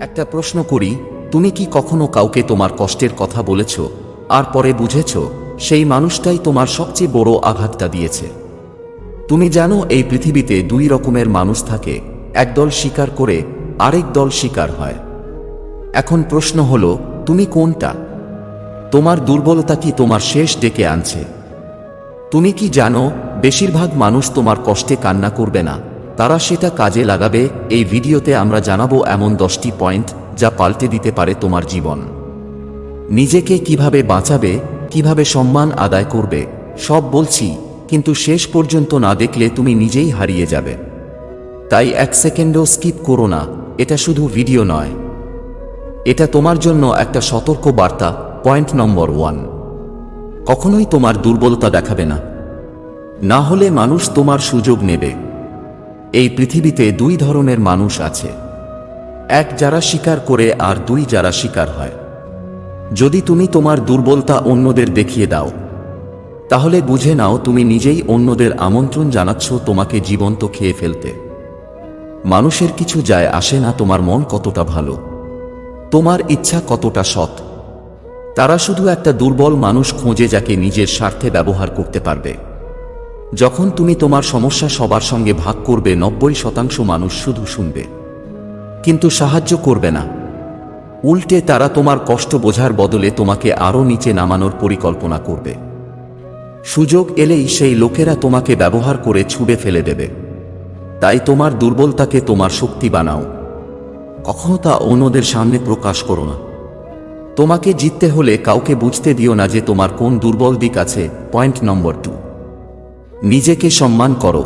একটা প্রশ্ন করি, তুমি কি কখনো কাউকে তোমার কষ্টের কথা বলেছ? আর পরে বুঝেছ, সেই মানুষটাই তোমার সবচেয়ে বড় আঘাতটা দিয়েছে। তুমি জানো, এই পৃথিবীতে দুই রকমের মানুষ থাকে, একদল স্বীকার করে, আরেক দল স্বীকার হয়। এখন প্রশ্ন হলো, তুমি কোনটা? তোমার দুর্বলতা কি তোমার শেষ ডেকে আনছে? তুমি কি জানো, বেশিরভাগ মানুষ তোমার কষ্টে কান্না করবে না তারা সেটা কাজে লাগাবে, এই ভিডিওতে আমরা জানাব এমন দশটি পয়েন্ট যা পাল্টে দিতে পারে তোমার জীবন। নিজেকে কীভাবে বাঁচাবে, কীভাবে সম্মান আদায় করবে, সব বলছি, কিন্তু শেষ পর্যন্ত না দেখলে তুমি নিজেই হারিয়ে যাবে। তাই এক সেকেন্ডও স্কিপ করো না, এটা শুধু ভিডিও নয়। এটা তোমার জন্য একটা সতর্ক বার্তা, পয়েন্ট নম্বর ওয়ান। কখনোই তোমার দুর্বলতা দেখাবে না। না হলে মানুষ তোমার সুযোগ নেবে। এই পৃথিবীতে দুই ধরনের মানুষ আছে। এক যারা স্বীকার করে আর দুই যারা স্বীকার হয়। যদি তুমি তোমার দুর্বলতা অন্যদের দেখিয়ে দাও, তাহলে বুঝে নাও তুমি নিজেই অন্যদের আমন্ত্রণ জানাচ্ছ তোমাকে জীবন্ত খেয়ে ফেলতে। মানুষের কিছু যায় আসে না তোমার মন কতটা ভালো। তোমার ইচ্ছা কতটা সৎ। তারা শুধু একটা দুর্বল মানুষ খোঁজে যাকে নিজের স্বার্থে ব্যবহার করতে পারবে। যখন তুমি তোমার সমস্যা সবার সঙ্গে ভাগ করবে, নব্বই শতাংশ মানুষ শুধু শুনবে। কিন্তু সাহায্য করবে না। উল্টে তারা তোমার কষ্ট বোঝার বদলে তোমাকে আরও নিচে নামানোর পরিকল্পনা করবে। সুযোগ এলেই সেই লোকেরা তোমাকে ব্যবহার করে ছুঁড়ে ফেলে দেবে। তাই তোমার দুর্বলতাকে তোমার শক্তি বানাও। কখনো তা অন্যদের সামনে প্রকাশ করো না। তোমাকে জিততে হলে কাউকে বুঝতে দিও না যে তোমার কোন দুর্বল দিক আছে, পয়েন্ট নম্বর টু। নিজেকে সম্মান করো।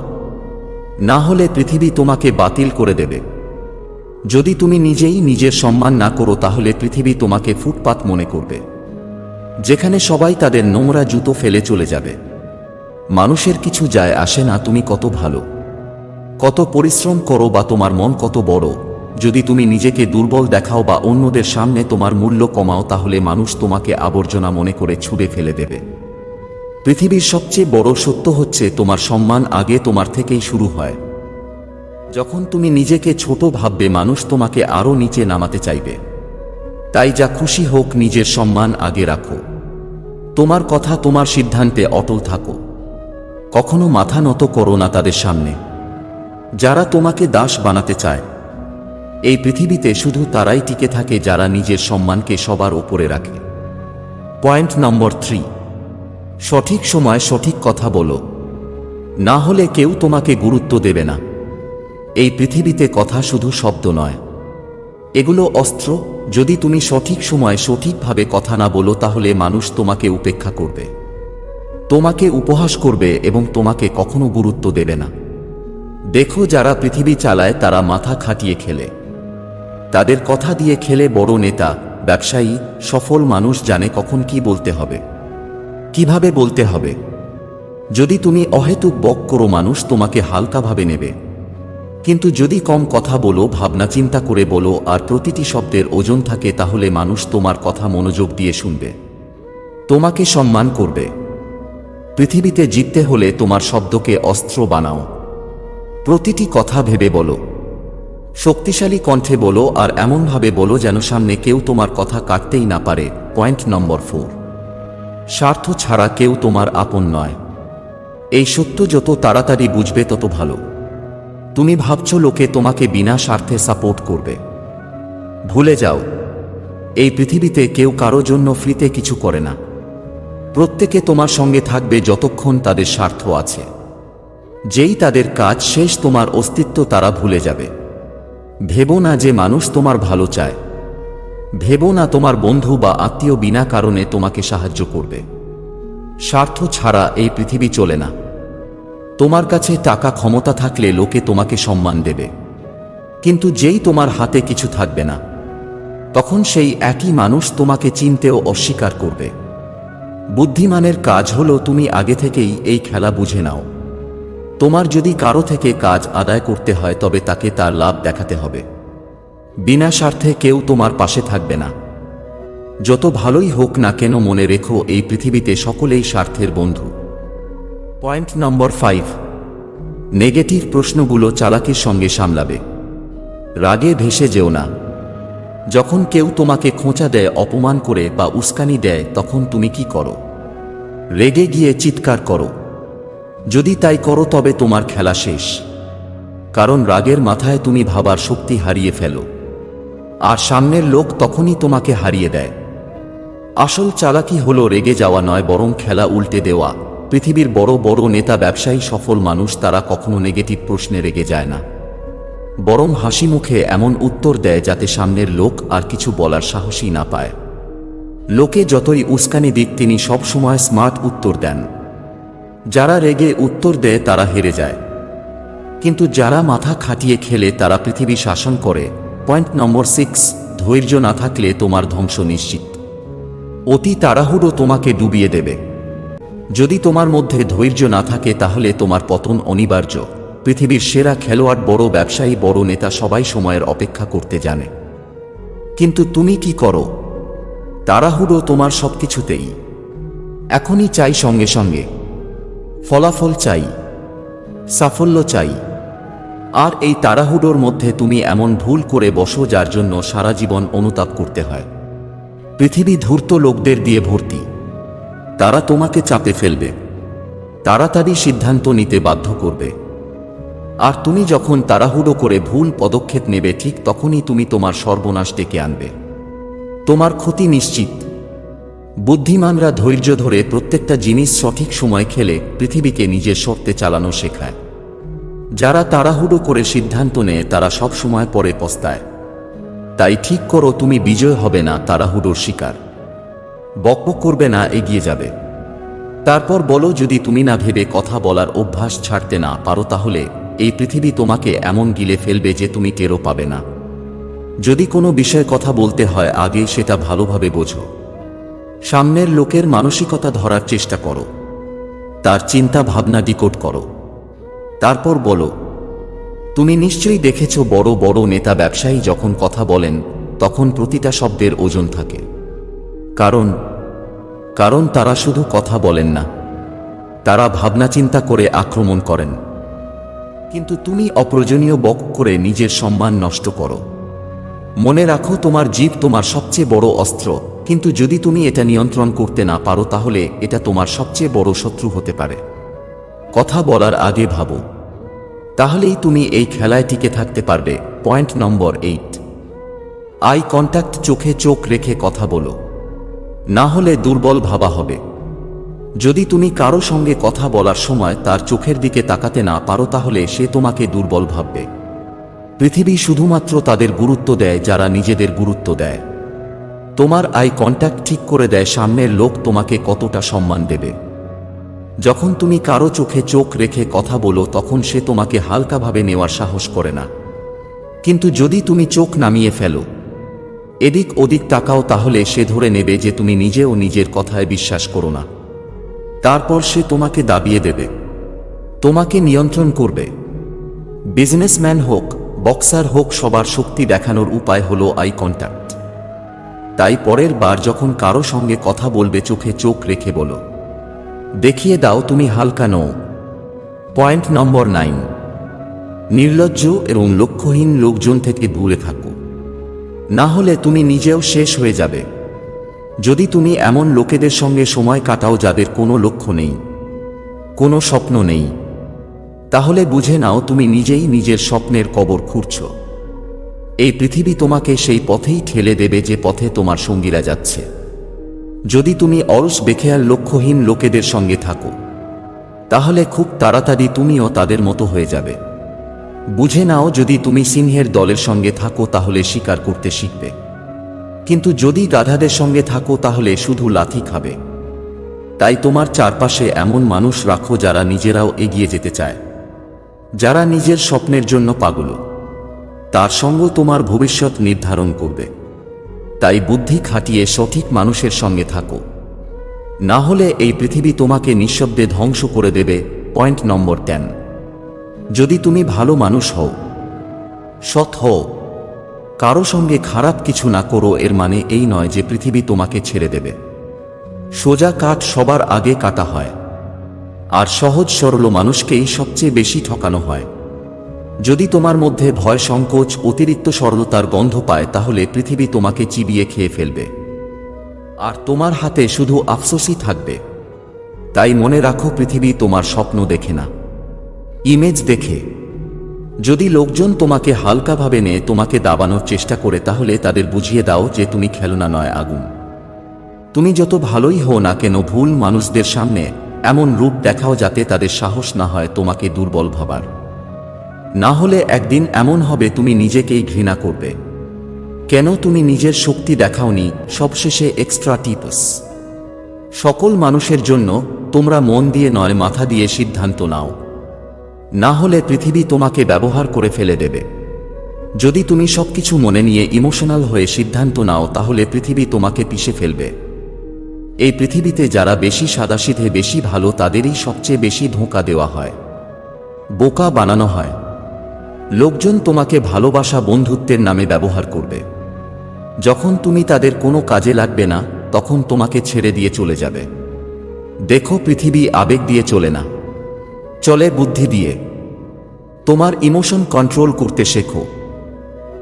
না হলে পৃথিবী তোমাকে বাতিল করে দেবে। যদি তুমি নিজেই নিজের সম্মান না করো, তাহলে পৃথিবী তোমাকে ফুটপাত মনে করবে। যেখানে সবাই তাদের নোংরা জুতো ফেলে চলে যাবে। মানুষের কিছু যায় আসে না, তুমি কত ভালো। কত পরিশ্রম করো বা তোমার মন কত বড়। যদি তুমি নিজেকে দুর্বল দেখাও বা অন্যদের সামনে তোমার মূল্য কমাও, তাহলে মানুষ তোমাকে আবর্জনা মনে করে ছুঁড়ে ফেলে দেবে। পৃথিবীর সবচেয়ে বড় সত্য হচ্ছে তোমার সম্মান আগে তোমার থেকেই শুরু হয়। যখন তুমি নিজেকে ছোট ভাববে, মানুষ তোমাকে আরও নিচে নামাতে চাইবে। তাই যা খুশি হোক, নিজের সম্মান আগে রাখো। তোমার কথা, তোমার সিদ্ধান্তে অটল থাকো। কখনো মাথা নত করো না তাদের সামনে। যারা তোমাকে দাস বানাতে চায়, এই পৃথিবীতে শুধু তারাই টিকে থাকে যারা নিজের সম্মানকে সবার ওপরে রাখে। Point number three. সঠিক সময় সঠিক কথা বলো। না হলে কেউ তোমাকে গুরুত্ব দেবে না। এই পৃথিবীতে কথা শুধু শব্দ নয়। এগুলো অস্ত্র। যদি তুমি সঠিক সময় সঠিকভাবে কথা না বলো, তাহলে মানুষ তোমাকে উপেক্ষা করবে। তোমাকে উপহাস করবে এবং তোমাকে কখনো গুরুত্ব দেবে না। দেখো যারা পৃথিবী চালায়, তারা মাথা খাটিয়ে খেলে। তাদের কথা দিয়ে খেলে বড় নেতা, ব্যবসায়ী, সফল মানুষ জানে কখন কি বলতে হবে। কীভাবে বলতে হবে? যদি তুমি অহেতুক বক করো মানুষ, তোমাকে হালকাভাবে নেবে। কিন্তু যদি কম কথা বলো, ভাবনা চিন্তা করে বলো, আর প্রতিটি শব্দের ওজন থাকে, তাহলে মানুষ তোমার কথা মনোযোগ দিয়ে শুনবে। তোমাকে সম্মান করবে। পৃথিবীতে জিততে হলে তোমার শব্দকে অস্ত্র বানাও। প্রতিটি কথা ভেবে বলো। শক্তিশালী কণ্ঠে বলো, আর এমনভাবে বলো যেন সামনে কেউ তোমার কথা কাটতেই না পারে। Point number four. স্বার্থ ছাড়া কেউ তোমার আপন নয়। এই সত্য যত তাড়াতাড়ি বুঝবে তত ভালো। তুমি ভাবছ লোকে তোমাকে বিনা স্বার্থে সাপোর্ট করবে। ভুলে যাও, এই পৃথিবীতে কেউ কারও জন্য ফ্রিতে কিছু করে না। প্রত্যেকে তোমার সঙ্গে থাকবে যতক্ষণ তাদের স্বার্থ আছে। যেই তাদের কাজ শেষ তোমার অস্তিত্ব তারা ভুলে যাবে। ভেবো না যে মানুষ তোমার ভালো চায়। ভেবো না তোমার বন্ধু বা আত্মীয় বিনা কারণে তোমাকে সাহায্য করবে। স্বার্থ ছাড়া এই পৃথিবী চলে না। তোমার কাছে টাকা ক্ষমতা থাকলে লোকে তোমাকে সম্মান দেবে। কিন্তু যেই তোমার হাতে কিছু থাকবে না, তখন সেই একই মানুষ তোমাকে চিনতেও অস্বীকার করবে। বুদ্ধিমানের কাজ হলো তুমি আগে থেকেই এই খেলা বুঝে নাও। তোমার যদি কারও থেকে কাজ আদায় করতে হয়, তবে তাকে তার লাভ দেখাতে হবে। বিনা স্বার্থে কেউ তোমার পাশে থাকবে না। যত ভালোই হোক না কেন মনে রেখো, এই পৃথিবীতে সকলেই স্বার্থের বন্ধু। Point number five. নেগেটিভ প্রশ্নগুলো চালাকির সঙ্গে সামলাবে। রাগে ভেসে যেও না। যখন কেউ তোমাকে খোঁচা দেয়, অপমান করে বা উস্কানি দেয়, তখন তুমি কি করো? রেগে গিয়ে চিৎকার করো। যদি তাই করো, তবে তোমার খেলা শেষ। কারণ রাগের মাথায় তুমি ভাবার শক্তি হারিয়ে ফেলো। আর সামনের লোক তখনই তোমাকে হারিয়ে দেয়। আসল চালাকি হলো রেগে যাওয়া নয় বরং খেলা উল্টে দেওয়া। পৃথিবীর বড় বড় নেতা, ব্যবসায়ী, সফল মানুষ তারা কখনো নেগেটিভ প্রশ্নে রেগে যায় না। বরং হাসি মুখে এমন উত্তর দেয় যাতে সামনের লোক আর কিছু বলার সাহসই না পায়। লোকে যতই উস্কানি দিক, তিনি সবসময় স্মার্ট উত্তর দেন। যারা রেগে উত্তর দেয়, তারা হেরে যায়। কিন্তু যারা মাথা খাটিয়ে খেলে, তারা পৃথিবী শাসন করে। পয়েন্ট নম্বর সিক্স ধৈর্য না থাকলে তোমার ধ্বংস নিশ্চিত। অতি তাড়াহুড়ো তোমাকে ডুবিয়ে দেবে। যদি তোমার মধ্যে ধৈর্য না থাকে তাহলে তোমার পতন অনিবার্য। পৃথিবীর সেরা খেলোয়াড়, বড় ব্যবসায়ী, বড় নেতা সবাই সময়ের অপেক্ষা করতে জানে। কিন্তু তুমি কি করো? তাড়াহুড়ো তোমার সবকিছুতেই। এখনই চাই সঙ্গে সঙ্গে। ফলাফল চাই। সাফল্য চাই। আর এই তাড়াহুড়োর মধ্যে তুমি এমন ভুল করে বসো যার জন্য সারা জীবন অনুতাপ করতে হয়। পৃথিবী ধূর্ত লোকদের দিয়ে ভর্তি। তারা তোমাকে চাপে ফেলবে। তাড়াতাড়ি সিদ্ধান্ত নিতে বাধ্য করবে। আর তুমি যখন তাড়াহুড়ো করে ভুল পদক্ষেপ নেবে ঠিক তখনই তুমি তোমার সর্বনাশ ডেকে আনবে। তোমার ক্ষতি নিশ্চিত। বুদ্ধিমানরা ধৈর্য ধরে প্রত্যেকটা জিনিস সঠিক সময় খেলে পৃথিবীকে নিজের শর্তে চালানো শেখায়। যারা তাড়াহুড়ো করে সিদ্ধান্ত নেয়, তারা সব সময় পরে পস্তায়। তাই ঠিক করো, তুমি বিজয় হবে না, তাড়াহুড়োর শিকার। বকবক করবে না, এগিয়ে যাবে। তারপর বলো, যদি তুমি না ভেবে কথা বলার অভ্যাস ছাড়তে না পারো, তাহলে এই পৃথিবী তোমাকে এমন গিলে ফেলবে যে তুমি টেরও পাবে না। যদি কোনো বিষয়ে কথা বলতে হয়, আগে সেটা ভালোভাবে বোঝো। সামনের লোকের মানসিকতা ধরার চেষ্টা করো। তার চিন্তা ভাবনা ডিকোড করো। তারপর বলো, তুমি নিশ্চয়ই দেখেছ বড় বড় নেতা ব্যবসায়ী যখন কথা বলেন, তখন প্রতিটা শব্দের ওজন থাকে। কারণ কারণ তারা শুধু কথা বলেন না, তারা ভাবনা চিন্তা করে আক্রমণ করেন। কিন্তু তুমি অপ্রয়োজনীয় বক করে নিজের সম্মান নষ্ট করো। মনে রাখো তোমার জীব তোমার সবচেয়ে বড় অস্ত্র, কিন্তু যদি তুমি এটা নিয়ন্ত্রণ করতে না পারো তাহলে এটা তোমার সবচেয়ে বড় শত্রু হতে পারে। কথা বলার আগে ভাবো। তাহলেই তুমি এই খেলায় টিকে থাকতে পারবে। Point number eight. Eye contact চোখে চোখ রেখে কথা বলো। না হলে দুর্বল ভাবা হবে। যদি তুমি কারও সঙ্গে কথা বলার সময় তার চোখের দিকে তাকাতে না পারো, তাহলে সে তোমাকে দুর্বল ভাববে। পৃথিবী শুধুমাত্র তাদের গুরুত্ব দেয় যারা নিজেদের গুরুত্ব দেয়। তোমার আই কন্ট্যাক্ট ঠিক করে দেয়, সামনের লোক তোমাকে কতটা সম্মান দেবে। যখন তুমি কারও চোখে চোখ রেখে কথা বলো, তখন সে তোমাকে হালকাভাবে নেওয়ার সাহস করে না। কিন্তু যদি তুমি চোখ নামিয়ে ফেলো, এদিক ওদিক তাকাও, তাহলে সে ধরে নেবে যে তুমি নিজেও নিজের কথায় বিশ্বাস করো না। তারপর সে তোমাকে দাবিয়ে দেবে। তোমাকে নিয়ন্ত্রণ করবে। বিজনেসম্যান হোক, বক্সার হোক, সবার শক্তি দেখানোর উপায় হলো আই কন্ট্যাক্ট। তাই পরের বার যখন কারও সঙ্গে কথা বলবে, চোখে চোখ রেখে বলো। দেখিয়ে দাও তুমি হালকা নও পয়েন্ট নম্বর নাইন। নির্লজ্জ এবং লক্ষ্যহীন লোকজন থেকে দূরে থাকো। না হলে তুমি নিজেও শেষ হয়ে যাবে। যদি তুমি এমন লোকেদের সঙ্গে সময় কাটাও যাদের কোনো লক্ষ্য নেই, কোনো স্বপ্ন নেই, তাহলে বুঝে নাও তুমি নিজেই নিজের স্বপ্নের কবর খুঁড়ছ। এই পৃথিবী তোমাকে সেই পথেই ঠেলে দেবে যে পথে তোমার সঙ্গীরা যাচ্ছে। যদি তুমি অরস বেখেয়াল লক্ষ্যহীন লোকেদের সঙ্গে থাকো, তাহলে খুব তাড়াতাড়ি তুমিও তাদের মতো হয়ে যাবে। বুঝে নাও যদি তুমি সিংহের দলের সঙ্গে থাকো, তাহলে শিকার করতে শিখবে। কিন্তু যদি গাধাদের সঙ্গে থাকো, তাহলে শুধু লাথি খাবে। তাই তোমার চারপাশে এমন মানুষ রাখো যারা নিজেরাও এগিয়ে যেতে চায়। যারা নিজের স্বপ্নের জন্য পাগল। তার সঙ্গ তোমার ভবিষ্যৎ নির্ধারণ করবে। তাই বুদ্ধি খাটিয়ে সঠিক মানুষের সঙ্গে থাকো। না হলে এই পৃথিবী তোমাকে নিঃশব্দে ধ্বংস করে দেবে, পয়েন্ট নম্বর টেন। যদি তুমি ভালো মানুষ হও, সৎ হও, কারও সঙ্গে খারাপ কিছু না করো, এর মানে এই নয় যে পৃথিবী তোমাকে ছেড়ে দেবে। সোজা কাঠ সবার আগে কাটা হয়, আর সহজ সরল মানুষকেই সবচেয়ে বেশি ঠকানো হয়। যদি তোমার মধ্যে ভয় সংকোচ, অতিরিক্ত সরলতার গন্ধ পায়, তাহলে পৃথিবী তোমাকে চিবিয়ে খেয়ে ফেলবে। আর তোমার হাতে শুধু আফসোসই থাকবে। তাই মনে রাখো, পৃথিবী তোমার স্বপ্ন দেখে না। ইমেজ দেখে। যদি লোকজন তোমাকে হালকাভাবে নিয়ে, তোমাকে দাবানোর চেষ্টা করে, তাহলে তাদের বুঝিয়ে দাও যে তুমি খেলনা নয় আগুন। তুমি যত ভালোই হও না কেন, ভুল মানুষদের সামনে এমন রূপ দেখাও যাতে তাদের সাহস না হয় তোমাকে দুর্বল ভাবার। না হলে একদিন এমন হবে তুমি নিজেকেই ঘৃণা করবে। কেন তুমি নিজের শক্তি দেখাওনি? সবশেষে এক্সট্রা টিপস সকল মানুষের জন্য তোমরা মন দিয়ে নয়, মাথা দিয়ে সিদ্ধান্ত নাও। না হলে পৃথিবী তোমাকে ব্যবহার করে ফেলে দেবে। যদি তুমি সবকিছু মনে নিয়ে ইমোশনাল হয়ে সিদ্ধান্ত নাও, তাহলে পৃথিবী তোমাকে পিষে ফেলবে। এই পৃথিবীতে যারা বেশি সাদাসিধে বেশি ভালো, তাদেরই সবচেয়ে বেশি ধোঁকা দেওয়া হয়। বোকা বানানো হয়। লোকজন তোমাকে ভালোবাসা বন্ধুত্বের নামে ব্যবহার করবে। যখন তুমি তাদের কোনো কাজে লাগবে না, তখন তোমাকে ছেড়ে দিয়ে চলে যাবে। দেখো পৃথিবী আবেগ দিয়ে চলে না। চলে বুদ্ধি দিয়ে। তোমার ইমোশন কন্ট্রোল করতে শেখো।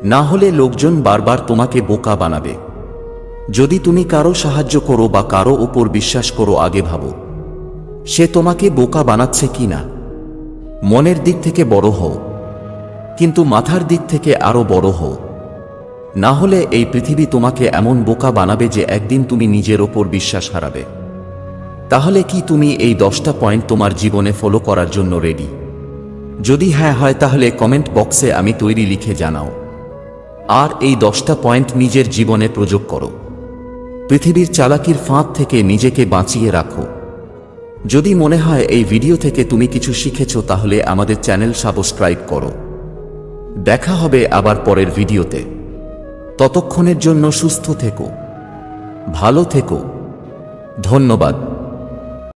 না হলে লোকজন বারবার তোমাকে বোকা বানাবে। যদি তুমি কারও সাহায্য করো বা কারও ওপর বিশ্বাস করো, আগে ভাবো, সে তোমাকে বোকা বানাচ্ছে কি না মনের দিক থেকে বড় হও। কিন্তু মাথার দিক থেকে আরও বড় হও। না হলে এই পৃথিবী তোমাকে এমন বোকা বানাবে যে একদিন তুমি নিজের ওপর বিশ্বাস হারাবে। তাহলে কি তুমি এই দশটা পয়েন্ট তোমার জীবনে ফলো করার জন্য রেডি যদি হ্যাঁ হয় তাহলে কমেন্ট বক্সে আমি তৈরি লিখে জানাও। আর এই দশটা পয়েন্ট নিজের জীবনে প্রয়োগ করো। পৃথিবীর চালাকির ফাঁদ থেকে নিজেকে বাঁচিয়ে রাখো। যদি মনে হয় এই ভিডিও থেকে তুমি কিছু শিখেছ তাহলে আমাদের চ্যানেল সাবস্ক্রাইব করো। দেখা হবে আবার পরের ভিডিওতে। ততক্ষণের জন্য সুস্থ থেকো ভালো থেকো। ধন্যবাদ।